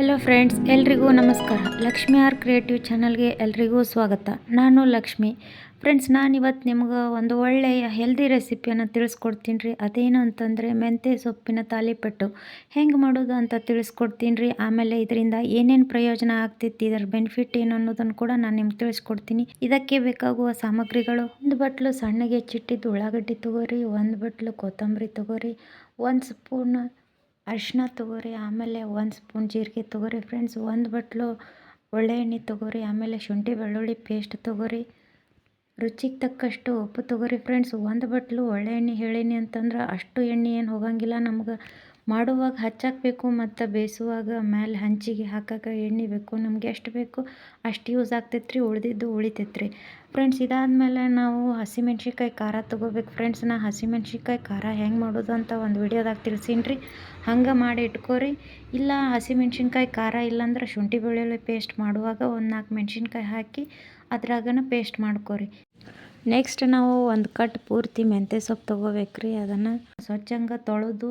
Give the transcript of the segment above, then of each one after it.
Hello friends ಎಲ್ರಿಗೂ ನಮಸ್ಕಾರ. Lakshmi R creative ಚಾನಲ್ಗೆ ಎಲ್ರಿಗೂ ಸ್ವಾಗತ. ನಾನು ಲಕ್ಷ್ಮಿ. ಫ್ರೆಂಡ್ಸ್ ನಾನು ಇವತ್ತು ನಿಮ್ಗೆ ಒಂದು ಒಳ್ಳೆಯ ಹೆಲ್ದಿ ರೆಸಿಪಿಯನ್ನು ತಿಳಿಸ್ಕೊಡ್ತೀನಿ ರೀ ಅದೇನು ಅಂತಂದರೆ ಮೆಂತ್ಯ ಸೊಪ್ಪಿನ ತಾಲಿಪಟ್ಟು. ಹೆಂಗೆ ಮಾಡೋದು ಅಂತ ತಿಳಿಸ್ಕೊಡ್ತೀನಿ ರೀ ಆಮೇಲೆ ಇದರಿಂದ ಏನೇನು ಪ್ರಯೋಜನ ಆಗ್ತೈತಿ, ಇದರ ಬೆನಿಫಿಟ್ ಏನು ಅನ್ನೋದನ್ನು ಕೂಡ ನಾನು ನಿಮ್ಗೆ ತಿಳಿಸ್ಕೊಡ್ತೀನಿ. ಇದಕ್ಕೆ ಬೇಕಾಗುವ ಸಾಮಗ್ರಿಗಳು ಒಂದು ಬಟ್ಲು ಸಣ್ಣಗೆ ಚಿಟ್ಟಿದ್ದು ಉಳ್ಳಾಗಡ್ಡಿ ತೊಗೋರಿ, ಒಂದು ಬಟ್ಲು ಕೊತ್ತಂಬರಿ ತೊಗೋರಿ, ಒಂದು ಸ್ಪೂನ್ ಅರಿಶಿನ ತೊಗೋರಿ, ಆಮೇಲೆ ಒಂದು ಸ್ಪೂನ್ ಜೀರಿಗೆ ತೊಗೋರಿ ಫ್ರೆಂಡ್ಸ್ ಒಂದು ಬಟ್ಲು ಒಳ್ಳೆ ಎಣ್ಣೆ ತೊಗೋರಿ, ಆಮೇಲೆ ಶುಂಠಿ ಬೆಳ್ಳುಳ್ಳಿ ಪೇಸ್ಟ್ ತೊಗೋರಿ. ರುಚಿಗೆ ತಕ್ಕಷ್ಟು ಉಪ್ಪು ತೊಗೋರಿ ಫ್ರೆಂಡ್ಸ್ ಒಂದು ಬಟ್ಲು ಒಳ್ಳೆ ಎಣ್ಣೆ ಹೇಳೀನಿ ಅಂತಂದ್ರೆ ಅಷ್ಟು ಎಣ್ಣೆ ಏನು ಹೋಗಂಗಿಲ್ಲ ನಮ್ಗೆ. ಮಾಡುವಾಗ ಹಚ್ಚಾಕಬೇಕು ಮತ್ತು ಬೇಯಿಸುವಾಗ ಮ್ಯಾಲೆ ಹಂಚಿಗೆ ಹಾಕಕ್ಕೆ ಎಣ್ಣೆ ಬೇಕು. ನಮ್ಗೆ ಎಷ್ಟು ಬೇಕು ಅಷ್ಟು ಯೂಸ್ ಆಗ್ತೈತೆ ಉಳಿದಿದ್ದು ಉಳಿತೈತೆ ರೀ ಫ್ರೆಂಡ್ಸ್ ಇದಾದಮೇಲೆ ನಾವು ಹಸಿಮೆಣ್ಸಿನ್ಕಾಯಿ ಖಾರ ತೊಗೋಬೇಕು. ಫ್ರೆಂಡ್ಸ್ ನಾ ಹಸಿಮೆಣ್ಸಿನ್ಕಾಯಿ ಖಾರ ಹೆಂಗೆ ಮಾಡೋದು ಅಂತ ಒಂದು ವಿಡಿಯೋದಾಗ ತಿಳಿಸೀನಿ ರೀ ಹಂಗೆ ಮಾಡಿ ಇಟ್ಕೋರಿ. ಇಲ್ಲ ಹಸಿಮೆಣ್ಸಿನ್ಕಾಯಿ ಖಾರ ಇಲ್ಲಾಂದ್ರೆ ಶುಂಠಿ ಬೆಳ್ಳುಳ್ಳಿ ಪೇಸ್ಟ್ ಮಾಡುವಾಗ ಒಂದು ನಾಲ್ಕು ಮೆಣಸಿನ್ಕಾಯಿ ಹಾಕಿ ಅದ್ರಾಗನ ಪೇಸ್ಟ್ ಮಾಡ್ಕೋರಿ. ನೆಕ್ಸ್ಟ್ ನಾವು ಒಂದು ಕಟ್ ಪೂರ್ತಿ ಮೆಂತ್ಯ ಸೊಪ್ಪು ತೊಗೋಬೇಕ್ರಿ. ಅದನ್ನು ಸ್ವಚ್ಛಂಗೆ ತೊಳೆದು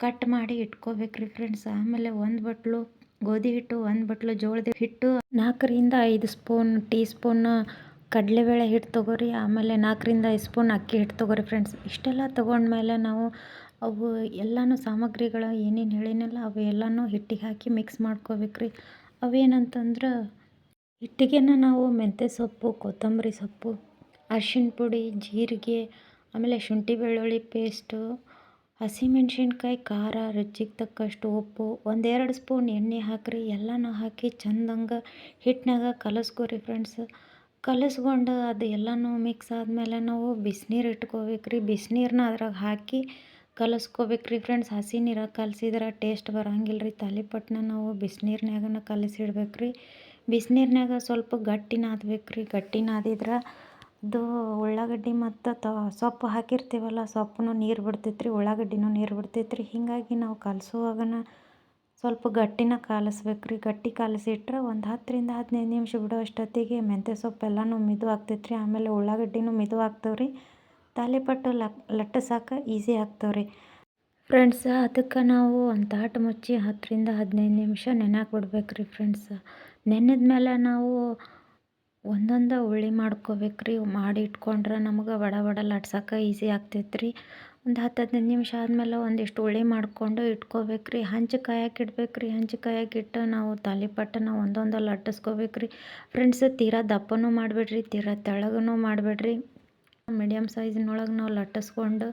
ಕಟ್ ಮಾಡಿ ಇಟ್ಕೋಬೇಕ್ರಿ ಫ್ರೆಂಡ್ಸ್ ಆಮೇಲೆ ಒಂದು ಬಟ್ಲು ಗೋಧಿ ಹಿಟ್ಟು, ಒಂದು ಬಟ್ಲು ಜೋಳದ ಹಿಟ್ಟು. ನಾಲ್ಕರಿಂದ ಐದು ಸ್ಪೂನ್ ಟೀ ಸ್ಪೂನ್ ಕಡಲೆಬೇಳೆ ಹಿಟ್ಟು ತೊಗೋರಿ. ಆಮೇಲೆ ನಾಲ್ಕರಿಂದ ಐದು ಸ್ಪೂನ್ ಅಕ್ಕಿ ಹಿಟ್ಟು ತೊಗೋರಿ ಫ್ರೆಂಡ್ಸ್ ಇಷ್ಟೆಲ್ಲ ತೊಗೊಂಡ್ಮೇಲೆ ನಾವು ಅವು ಎಲ್ಲಾನು ಸಾಮಗ್ರಿಗಳು ಏನೇನು ಹೇಳಿನಲ್ಲ ಅವು ಎಲ್ಲನೂ ಹಿಟ್ಟಿಗೆ ಹಾಕಿ ಮಿಕ್ಸ್ ಮಾಡ್ಕೋಬೇಕ್ರಿ. ಅವೇನಂತಂದ್ರೆ ಹಿಟ್ಟಿಗೆನ ನಾವು ಮೆಂತ್ಯ ಸೊಪ್ಪು, ಕೊತ್ತಂಬರಿ ಸೊಪ್ಪು, ಅರ್ಶಿಣ ಪುಡಿ, ಜೀರಿಗೆ, ಆಮೇಲೆ ಶುಂಠಿ ಬೆಳ್ಳುಳ್ಳಿ ಪೇಸ್ಟು ಹಸಿಮೆಣ್ಸಿನ್ಕಾಯಿ, ಖಾರ, ರುಚಿಗೆ ತಕ್ಕಷ್ಟು ಉಪ್ಪು, ಒಂದೆರಡು ಸ್ಪೂನ್ ಎಣ್ಣೆ ಹಾಕಿರಿ, ಎಲ್ಲನೂ ಹಾಕಿ ಚಂದಂಗೆ ಹಿಟ್ಟಿನಾಗ ಕಲಸ್ಕೊರಿ ಫ್ರೆಂಡ್ಸ್ ಕಲಸ್ಕೊಂಡು ಅದು ಎಲ್ಲನೂ ಮಿಕ್ಸ್ ಆದಮೇಲೆ ನಾವು ಬಿಸಿನೀರು ಇಟ್ಕೋಬೇಕ್ರಿ. ಬಿಸಿನೀರನ್ನ ಅದ್ರಾಗ ಹಾಕಿ ಕಲಸ್ಕೋಬೇಕ್ರಿ ಫ್ರೆಂಡ್ಸ್ ಹಸಿ ನೀರಾಗ ಕಲಸಿದ್ರೆ ಟೇಸ್ಟ್ ಬರೋಂಗಿಲ್ಲ ರೀ ತಾಲಿಪಟ್ಟನ್ನ ನಾವು ಬಿಸಿನೀರ್ನಾಗನ ಕಲಸಿಡ್ಬೇಕು ರೀ ಬಿಸಿನೀರ್ನಾಗ ಸ್ವಲ್ಪ ಗಟ್ಟಿನಾದ್ಬೇಕು ರೀ ಗಟ್ಟಿ ಅದು ಉಳ್ಳಾಗಡ್ಡಿ ಮತ್ತು ತ, ಸೊಪ್ಪು ಹಾಕಿರ್ತೀವಲ್ಲ ಸೊಪ್ಪು ನೀರು ಬಿಡ್ತೈತ್ರಿ, ಉಳ್ಳಾಗಡ್ಡಿನೂ ನೀರು ಬಿಡ್ತೈತ್ರಿ. ಹೀಗಾಗಿ ನಾವು ಕಲಸುವಾಗನ ಸ್ವಲ್ಪ ಗಟ್ಟಿನ ಕಾಲಿಸ್ಬೇಕ್ರಿ. ಗಟ್ಟಿ ಕಾಲಿಸಿಟ್ರೆ ಒಂದು ಹತ್ತರಿಂದ ಹದಿನೈದು ನಿಮಿಷ ಬಿಡೋ ಅಷ್ಟೊತ್ತಿಗೆ ಮೆಂತ್ಯ ಸೊಪ್ಪು ಎಲ್ಲನೂ ಮಿದು ಆಗ್ತೈತ್ರಿ ಆಮೇಲೆ ಉಳ್ಳಾಗಡ್ಡಿನೂ ಮಿದು ರೀ ತಾಲಿಪಟ್ಟು ಲಕ್, ಲಟ್ಟಿಸಾಕ ಈಸಿ ರೀ ಫ್ರೆಂಡ್ಸ್, ಅದಕ್ಕೆ ನಾವು ಒಂದು ತಾಟು ಮುಚ್ಚಿ ಹತ್ತರಿಂದ ಹದಿನೈದು ನಿಮಿಷ ನೆನೆಯಾಕೆ ಬಿಡ್ಬೇಕ್ರಿ ಫ್ರೆಂಡ್ಸ್. ನೆನೆದ ಮೇಲೆ ನಾವು ಒಂದೊಂದು ಉಳ್ಳಿ ಮಾಡ್ಕೋಬೇಕ್ರಿ, ಮಾಡಿ ಇಟ್ಕೊಂಡ್ರೆ ನಮ್ಗೆ ಬಡ ಬಡ ಲಟ್ಸಕ್ಕೆ ಈಸಿ ಆಗ್ತೈತ್ರಿ. ಒಂದು ಹತ್ತು ಹದಿನೈದು ನಿಮಿಷ ಆದಮೇಲೆ ಒಂದಿಷ್ಟು ಉಳ್ಳಿ ಮಾಡಿಕೊಂಡು ಇಟ್ಕೋಬೇಕ್ರಿ. ಹಂಚು ಕಾಯಕ್ಕೆ ಇಡ್ಬೇಕ್ರಿ. ಹಂಚು ಕಾಯಕ್ಕೆ ಇಟ್ಟು ನಾವು ತಾಲಿಪಟ್ಟನ ಒಂದೊಂದು ಲಟ್ಟಿಸ್ಕೋಬೇಕ್ರಿ. ಫ್ರೆಂಡ್ಸ್ ತೀರಾ ದಪ್ಪನೂ ಮಾಡಬೇಡ್ರಿ, ತೀರಾ ತೆಳಗೂ ಮಾಡಬೇಡ್ರಿ. ಮೀಡಿಯಮ್ ಸೈಜ್ನೊಳಗೆ ನಾವು ಲಟ್ಟಿಸ್ಕೊಂಡು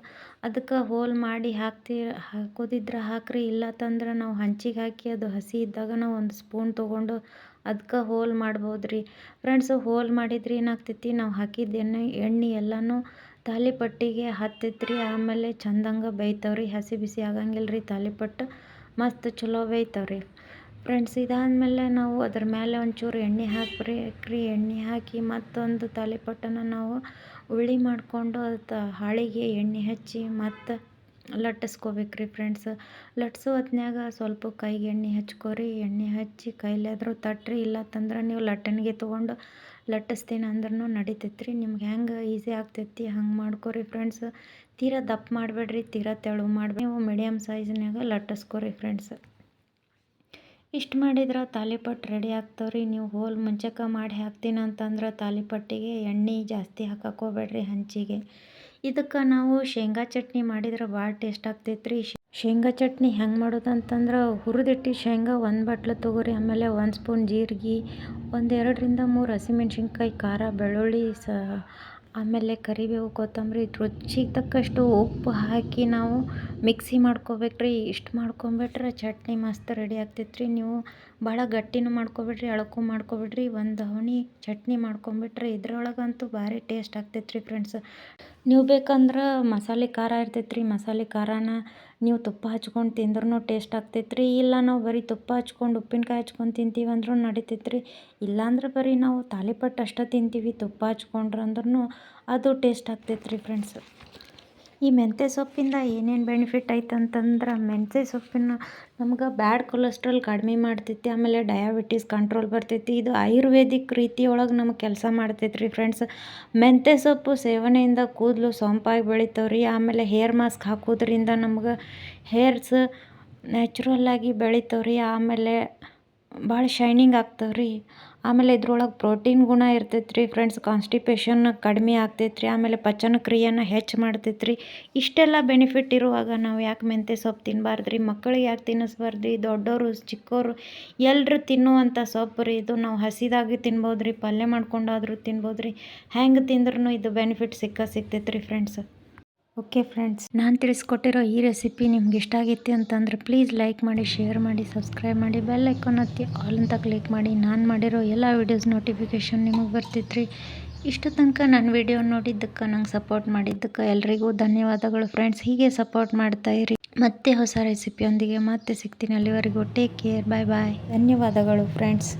ಅದಕ್ಕೆ ಹೋಲ್ ಮಾಡಿ ಹಾಕ್ತಿ, ಹಾಕೋದಿದ್ರೆ ಹಾಕ್ರಿ. ಇಲ್ಲ ತಂದ್ರೆ ನಾವು ಹಂಚಿಗೆ ಹಾಕಿ ಅದು ಹಸಿ ಇದ್ದಾಗ ನಾವು ಒಂದು ಸ್ಪೂನ್ ತೊಗೊಂಡು ಅದಕ್ಕೆ ಹೋಲ್ ಮಾಡ್ಬೋದು ರೀ ಫ್ರೆಂಡ್ಸ್ ಹೋಲ್ ಮಾಡಿದ್ರೆ ಏನಾಗ್ತೈತಿ? ನಾವು ಹಾಕಿದ ಎಣ್ಣೆ ಎಣ್ಣೆ ಎಲ್ಲನೂ ತಾಲಿಪಟ್ಟಿಗೆ ಹತ್ತೈತ್ರಿ. ಆಮೇಲೆ ಚಂದಂಗೆ ಬೇಯ್ತಾವ್ರಿ. ಹಸಿ ಬಿಸಿ ಆಗಂಗಿಲ್ಲ ರೀ ತಾಲಿಪಟ್ಟು ಮಸ್ತ್ ಚಲೋ ಬೇಯ್ತಾವ್ರಿ. ಫ್ರೆಂಡ್ಸ್ ಇದಾದಮೇಲೆ ನಾವು ಅದ್ರ ಮೇಲೆ ಒಂಚೂರು ಎಣ್ಣೆ ಹಾಕ್ರಿ ಎಣ್ಣೆ ಹಾಕಿ ಮತ್ತೊಂದು ತಾಲಿಪಟ್ಟನ್ನು ನಾವು ಉಳ್ಳಿ ಮಾಡಿಕೊಂಡು ಅದು ಹಾಳಿಗೆ ಎಣ್ಣೆ ಹಚ್ಚಿ ಮತ್ತು ಲಟ್ಟಿಸ್ಕೋಬೇಕ್ರಿ ಫ್ರೆಂಡ್ಸ್ ಲಟ್ಸೋ ಹೊತ್ನ್ಯಾಗ ಸ್ವಲ್ಪ ಕೈಗೆ ಎಣ್ಣೆ ಹಚ್ಕೋರಿ. ಎಣ್ಣೆ ಹಚ್ಚಿ ಕೈಲಾದರೂ ತಟ್ಟಿರಿ ಇಲ್ಲ ತಂದ್ರೆ ನೀವು ಲಟ್ಟಣಿಗೆ ತೊಗೊಂಡು ಲಟ್ಟಿಸ್ತೀನಿ ಅಂದ್ರೂ ನಡಿತೈತ್ರಿ. ನಿಮ್ಗೆ ಹೆಂಗೆ ಈಸಿ ಆಗ್ತೈತಿ ಹಂಗೆ ಮಾಡ್ಕೋರಿ ಫ್ರೆಂಡ್ಸ್ ತೀರಾ ದಪ್ಪ ಮಾಡಬೇಡ್ರಿ, ತೀರಾ ತೆಳು ಮಾಡಿ ನೀವು ಮೀಡಿಯಮ್ ಸೈಜ್ನಾಗ ಲಟ್ಟಿಸ್ಕೋರಿ ಫ್ರೆಂಡ್ಸ್ ಇಷ್ಟು ಮಾಡಿದ್ರೆ ತಾಲಿಪಟ್ಟು ರೆಡಿ ಆಗ್ತಾವ್ರಿ. ನೀವು ಹೋಲ್ ಮುಂಚೆಕ ಮಾಡಿ ಹಾಕ್ತೀನಿ ಅಂತಂದ್ರೆ ತಾಲಿಪಟ್ಟಿಗೆ ಎಣ್ಣೆ ಜಾಸ್ತಿ ಹಾಕಕ್ಕೆ ಹಂಚಿಗೆ. ಇದಕ್ಕೆ ನಾವು ಶೇಂಗಾ ಚಟ್ನಿ ಮಾಡಿದ್ರೆ ಭಾಳ ಟೇಸ್ಟ್ ಆಗ್ತೈತ್ರಿ. ಶೇಂಗಾ ಚಟ್ನಿ ಹೆಂಗೆ ಮಾಡೋದು ಅಂತಂದ್ರೆ ಹುರಿದಿಟ್ಟು ಶೇಂಗಾ ಒಂದು ಬಟ್ಲು ತೊಗೋರಿ, ಆಮೇಲೆ ಒಂದು ಸ್ಪೂನ್ ಜೀರಿಗೆ ಒಂದೆರಡರಿಂದ ಮೂರು ಹಸಿಮೆಣ್ಸಿನ್ಕಾಯಿ, ಖಾರ, ಬೆಳ್ಳುಳ್ಳಿ, ಸ, ಆಮೇಲೆ ಕರಿಬೇವು, ಕೊತ್ತಂಬರಿ, ರುಚಿಗೆ ತಕ್ಕಷ್ಟು ಉಪ್ಪು ಹಾಕಿ ನಾವು ಮಿಕ್ಸಿ ಮಾಡ್ಕೋಬೇಕ್ರಿ, ಇಷ್ಟು ಮಾಡ್ಕೊಂಬಿಟ್ರೆ ಚಟ್ನಿ ಮಸ್ತ್ ರೆಡಿ ಆಗ್ತೈತ್ರಿ. ನೀವು ಭಾಳ ಗಟ್ಟಿನೂ ಮಾಡ್ಕೊಬೇಡ್ರಿ, ಅಳಕು ಮಾಡ್ಕೊಬೇಡ್ರಿ, ಒಂದು ದವಣಿ ಚಟ್ನಿ ಮಾಡ್ಕೊಂಬಿಟ್ರೆ ಇದ್ರೊಳಗಂತೂ ಭಾರಿ ಟೇಸ್ಟ್ ಆಗ್ತೈತ್ರಿ ಫ್ರೆಂಡ್ಸ್ ನೀವು ಬೇಕಂದ್ರೆ ಮಸಾಲೆ ಖಾರ ಇರ್ತೈತ್ರಿ, ಮಸಾಲೆ ಖಾರನ ನೀವು ತುಪ್ಪ ಹಚ್ಕೊಂಡು ತಿಂದ್ರೂ ಟೇಸ್ಟ್ ಆಗ್ತೈತ್ರಿ. ಇಲ್ಲ ನಾವು ಬರೀ ತುಪ್ಪ ಹಚ್ಕೊಂಡು, ಉಪ್ಪಿನಕಾಯಿ ಹಚ್ಕೊಂಡು ತಿಂತೀವಿ ಅಂದ್ರೂ ನಡಿತೈತ್ರಿ. ಇಲ್ಲಾಂದ್ರೆ ಬರೀ ನಾವು ತಾಲಿಪಟ್ಟು ಅಷ್ಟೇ ತಿಂತೀವಿ, ತುಪ್ಪ ಹಚ್ಕೊಂಡ್ರೆ ಅಂದ್ರೂ ಅದು ಟೇಸ್ಟ್ ಆಗ್ತೈತ್ರಿ ಫ್ರೆಂಡ್ಸ್ ಈ ಮೆಂತ್ಯ ಸೊಪ್ಪಿಂದ ಏನೇನು ಬೆನಿಫಿಟ್ ಐತೆ ಅಂತಂದ್ರೆ ಮೆಂತ್ಯ ಸೊಪ್ಪಿನ ನಮ್ಗೆ ಬ್ಯಾಡ್ ಕೊಲೆಸ್ಟ್ರಾಲ್ ಕಡಿಮೆ ಮಾಡ್ತೈತಿ, ಆಮೇಲೆ ಡಯಾಬಿಟಿಸ್ ಕಂಟ್ರೋಲ್ ಬರ್ತೈತಿ. ಇದು ಆಯುರ್ವೇದಿಕ್ ರೀತಿಯೊಳಗೆ ನಮಗೆ ಕೆಲಸ ಮಾಡ್ತೈತೆ ರೀ ಫ್ರೆಂಡ್ಸ್ ಮೆಂತ್ಯ ಸೊಪ್ಪು ಸೇವನೆಯಿಂದ ಕೂದಲು ಸೊಂಪಾಗಿ ಬೆಳಿತಾವೆ ರೀ ಆಮೇಲೆ ಹೇರ್ ಮಾಸ್ಕ್ ಹಾಕೋದ್ರಿಂದ ನಮ್ಗೆ ಹೇರ್ಸ್ ನ್ಯಾಚುರಲ್ಲಾಗಿ ಬೆಳಿತಾವೆ ರೀ ಆಮೇಲೆ ಭಾಳ ಶೈನಿಂಗ್ ಆಗ್ತವೆ ರೀ ಆಮೇಲೆ ಇದ್ರೊಳಗೆ ಪ್ರೋಟೀನ್ ಗುಣ ಇರ್ತೈತೆ ಫ್ರೆಂಡ್ಸ್ ಕಾನ್ಸ್ಟಿಪೇಷನ್ ಕಡಿಮೆ ಆಗ್ತೈತೆ ಆಮೇಲೆ ಪಚನ ಕ್ರಿಯೆನ ಹೆಚ್ಚು ಮಾಡ್ತೈತೆ ರೀ ಇಷ್ಟೆಲ್ಲ ಬೆನಿಫಿಟ್ ಇರುವಾಗ ನಾವು ಯಾಕೆ ಮೆಂತ್ಯ ಸೊಪ್ಪು ತಿನ್ನಬಾರ್ದು ರೀ ಮಕ್ಕಳಿಗೆ ಯಾಕೆ ತಿನ್ನಿಸ್ಬಾರ್ದು ದೊಡ್ಡವರು ಚಿಕ್ಕವರು ಎಲ್ಲರೂ ತಿನ್ನುವಂಥ ಸೊಪ್ಪು ರೀ ಇದು. ನಾವು ಹಸಿದಾಗಿ ತಿನ್ಬೋದು ರೀ ಪಲ್ಯ ಮಾಡ್ಕೊಂಡಾದರೂ ತಿನ್ಬೋದು ರೀ ಹೆಂಗೆ ತಿಂದ್ರೂ ಇದು ಬೆನಿಫಿಟ್ ಸಿಕ್ಕ ಸಿಗ್ತೈತೆ ರೀ ಫ್ರೆಂಡ್ಸ್ ಓಕೆ ಫ್ರೆಂಡ್ಸ್, ನಾನು ತಿಳಿಸ್ಕೊಟ್ಟಿರೋ ಈ ರೆಸಿಪಿ ನಿಮ್ಗೆ ಇಷ್ಟ ಆಗೈತಿ ಅಂತಂದ್ರೆ ಪ್ಲೀಸ್ ಲೈಕ್ ಮಾಡಿ ಶೇರ್ ಮಾಡಿ ಸಬ್ಸ್ಕ್ರೈಬ್ ಮಾಡಿ ಬೆಲ್ ಐಕಾನ್ ಹತ್ತಿ ಆಲ್ ಅಂತ ಕ್ಲಿಕ್ ಮಾಡಿ. ನಾನು ಮಾಡಿರೋ ಎಲ್ಲ ವೀಡಿಯೋಸ್ ನೋಟಿಫಿಕೇಷನ್ ನಿಮಗೆ ಬರ್ತಿತ್ತು ರೀ ಇಷ್ಟು ತನಕ ನನ್ನ ವಿಡಿಯೋ ನೋಡಿದ್ದಕ್ಕೆ, ನಂಗೆ ಸಪೋರ್ಟ್ ಮಾಡಿದ್ದಕ್ಕೆ ಎಲ್ರಿಗೂ ಧನ್ಯವಾದಗಳು ಫ್ರೆಂಡ್ಸ್ ಹೀಗೆ ಸಪೋರ್ಟ್ ಮಾಡ್ತಾ ಇರಿ. ಮತ್ತೆ ಹೊಸ ರೆಸಿಪಿಯೊಂದಿಗೆ ಮತ್ತೆ ಸಿಗ್ತೀನಿ ಅಲ್ಲಿವರೆಗೂ. ಟೇಕ್ ಕೇರ್ ಬಾಯ್ ಬಾಯ್ ಧನ್ಯವಾದಗಳು ಫ್ರೆಂಡ್ಸ್